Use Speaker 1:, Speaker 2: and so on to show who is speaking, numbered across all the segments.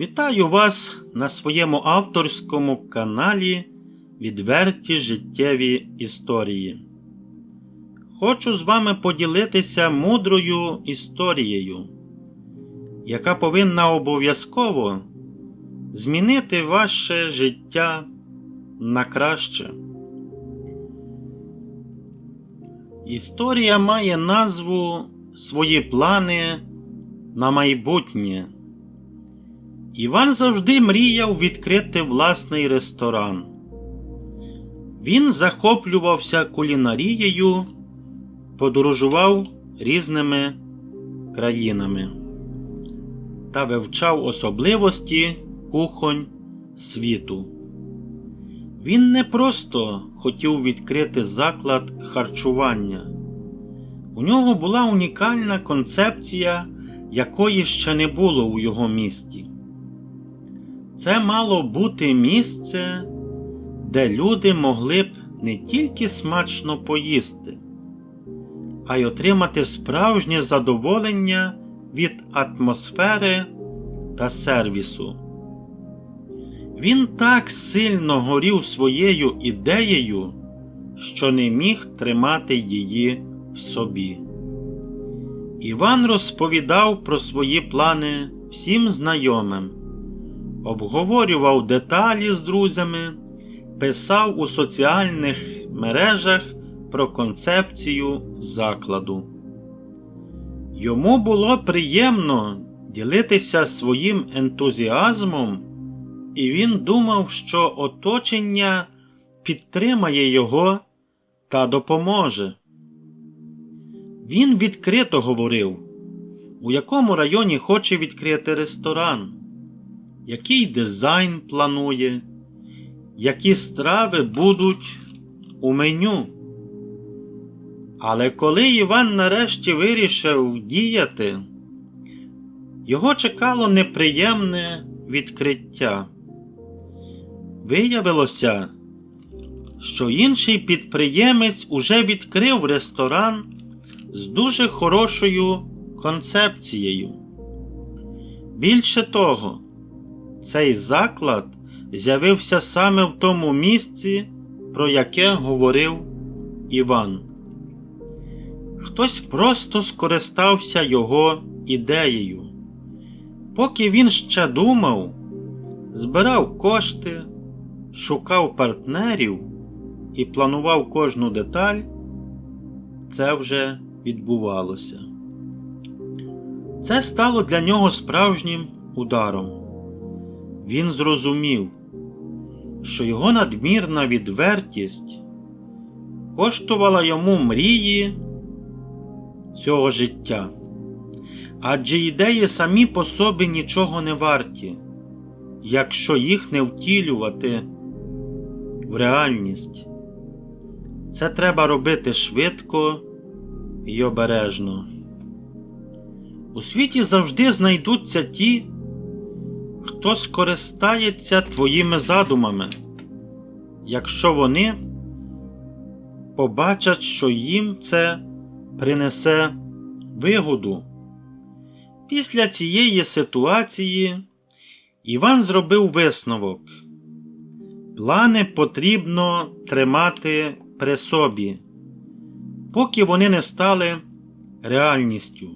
Speaker 1: Вітаю вас на своєму авторському каналі Відверті життєві історії. Хочу з вами поділитися мудрою історією, яка повинна обов'язково змінити ваше життя на краще. Історія має назву Свої плани на майбутнє. Іван завжди мріяв відкрити власний ресторан. Він захоплювався кулінарією, подорожував різними країнами та вивчав особливості кухонь світу. Він не просто хотів відкрити заклад харчування. У нього була унікальна концепція, якої ще не було у його місті. Це мало бути місце, де люди могли б не тільки смачно поїсти, а й отримати справжнє задоволення від атмосфери та сервісу. Він так сильно горів своєю ідеєю, що не міг тримати її в собі. Іван розповідав про свої плани всім знайомим обговорював деталі з друзями, писав у соціальних мережах про концепцію закладу. Йому було приємно ділитися своїм ентузіазмом, і він думав, що оточення підтримає його та допоможе. Він відкрито говорив, у якому районі хоче відкрити ресторан який дизайн планує, які страви будуть у меню. Але коли Іван нарешті вирішив діяти, його чекало неприємне відкриття. Виявилося, що інший підприємець уже відкрив ресторан з дуже хорошою концепцією. Більше того, цей заклад з'явився саме в тому місці, про яке говорив Іван. Хтось просто скористався його ідеєю. Поки він ще думав, збирав кошти, шукав партнерів і планував кожну деталь, це вже відбувалося. Це стало для нього справжнім ударом він зрозумів, що його надмірна відвертість коштувала йому мрії цього життя, адже ідеї самі по собі нічого не варті, якщо їх не втілювати в реальність. Це треба робити швидко і обережно. У світі завжди знайдуться ті, хто скористається твоїми задумами, якщо вони побачать, що їм це принесе вигоду. Після цієї ситуації Іван зробив висновок. Плани потрібно тримати при собі, поки вони не стали реальністю.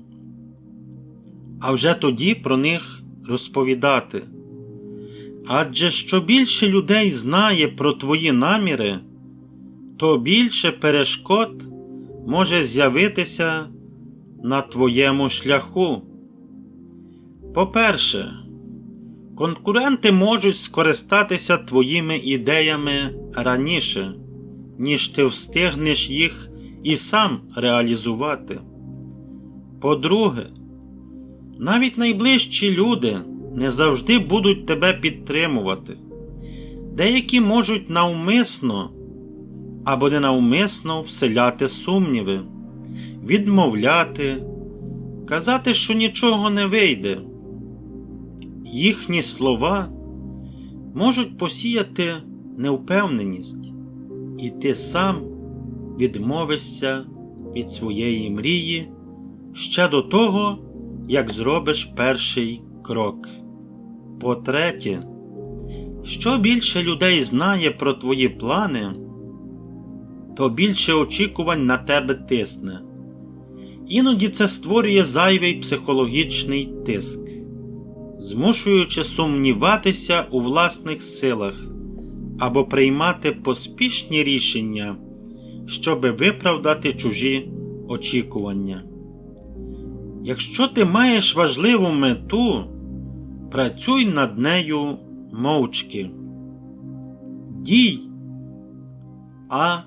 Speaker 1: А вже тоді про них розповідати. Адже що більше людей знає про твої наміри, то більше перешкод може з'явитися на твоєму шляху. По-перше, конкуренти можуть скористатися твоїми ідеями раніше, ніж ти встигнеш їх і сам реалізувати. По-друге, навіть найближчі люди не завжди будуть тебе підтримувати. Деякі можуть навмисно або ненавмисно вселяти сумніви, відмовляти, казати, що нічого не вийде. Їхні слова можуть посіяти невпевненість, і ти сам відмовишся від своєї мрії ще до того, як зробиш перший крок. По-третє, що більше людей знає про твої плани, то більше очікувань на тебе тисне. Іноді це створює зайвий психологічний тиск, змушуючи сумніватися у власних силах або приймати поспішні рішення, щоби виправдати чужі очікування. Якщо ти маєш важливу мету, працюй над нею мовчки. Дій, а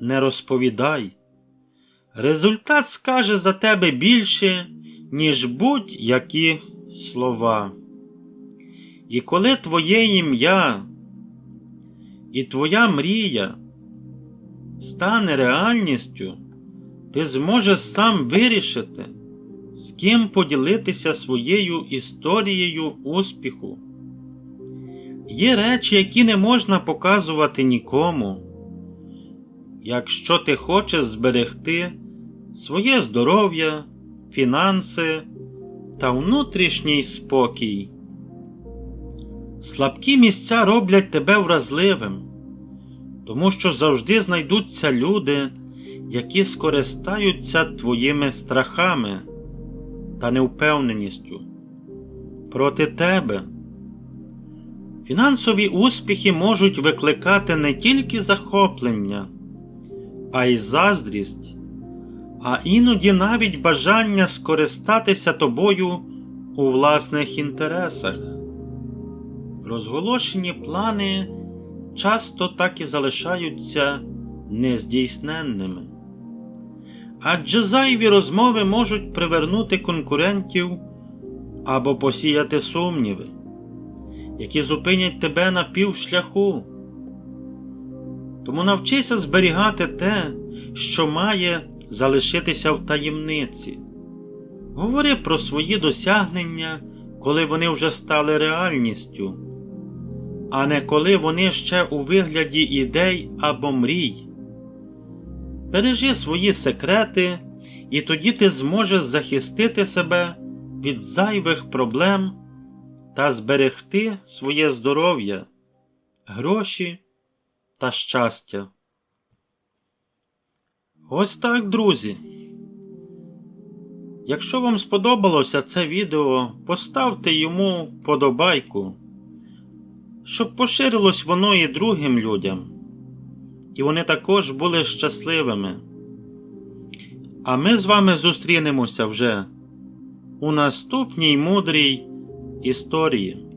Speaker 1: не розповідай. Результат скаже за тебе більше, ніж будь-які слова. І коли твоє ім'я і твоя мрія стане реальністю, ти зможеш сам вирішити, з ким поділитися своєю історією успіху. Є речі, які не можна показувати нікому. Якщо ти хочеш зберегти своє здоров'я, фінанси та внутрішній спокій. Слабкі місця роблять тебе вразливим, тому що завжди знайдуться люди, які скористаються твоїми страхами та невпевненістю проти тебе. Фінансові успіхи можуть викликати не тільки захоплення, а й заздрість, а іноді навіть бажання скористатися тобою у власних інтересах. Розголошені плани часто так і залишаються нездійсненними. Адже зайві розмови можуть привернути конкурентів або посіяти сумніви, які зупинять тебе на півшляху. Тому навчися зберігати те, що має залишитися в таємниці. Говори про свої досягнення, коли вони вже стали реальністю, а не коли вони ще у вигляді ідей або мрій. Бережи свої секрети, і тоді ти зможеш захистити себе від зайвих проблем та зберегти своє здоров'я, гроші та щастя. Ось так, друзі. Якщо вам сподобалося це відео, поставте йому вподобайку, щоб поширилось воно і другим людям, і вони також були щасливими. А ми з вами зустрінемося вже у наступній мудрій історії.